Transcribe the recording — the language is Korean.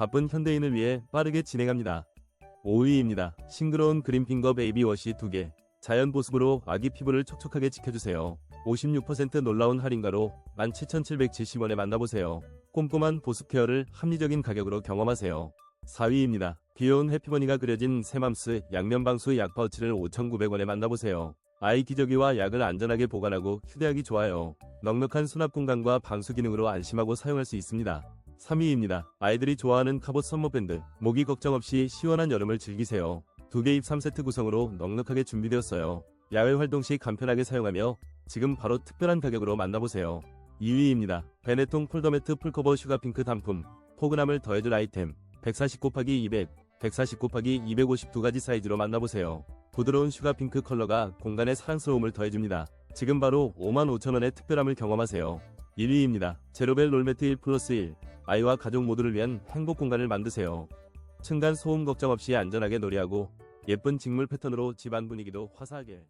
바쁜 현대인을 위해 빠르게 진행합니다. 5위입니다. 싱그러운 그린핑거 베이비 워시 2개. 자연 보습으로 아기 피부를 촉촉하게 지켜주세요. 56% 놀라운 할인가로 17,770원에 만나보세요. 꼼꼼한 보습 케어를 합리적인 가격으로 경험하세요. 4위입니다. 귀여운 해피머니가 그려진 새맘스 양면방수 약 파우치를 5,900원에 만나보세요. 아이 기저귀와 약을 안전하게 보관하고 휴대하기 좋아요. 넉넉한 수납 공간과 방수 기능으로 안심하고 사용할 수 있습니다. 3위입니다. 아이들이 좋아하는 카봇 선머밴드. 모기 걱정 없이 시원한 여름을 즐기세요. 두 개 입 3세트 구성으로 넉넉하게 준비되었어요. 야외 활동 시 간편하게 사용하며 지금 바로 특별한 가격으로 만나보세요. 2위입니다. 베네통 폴더매트 풀커버 슈가핑크 단품. 포근함을 더해줄 아이템. 140 곱하기 200, 140 곱하기 252가지 사이즈로 만나보세요. 부드러운 슈가핑크 컬러가 공간에 사랑스러움을 더해줍니다. 지금 바로 55,000원의 특별함을 경험하세요. 1위입니다. 제로벨 롤매트 1 플러스 1. 아이와 가족 모두를 위한 행복 공간을 만드세요. 층간 소음 걱정 없이 안전하게 놀이하고 예쁜 직물 패턴으로 집안 분위기도 화사하게.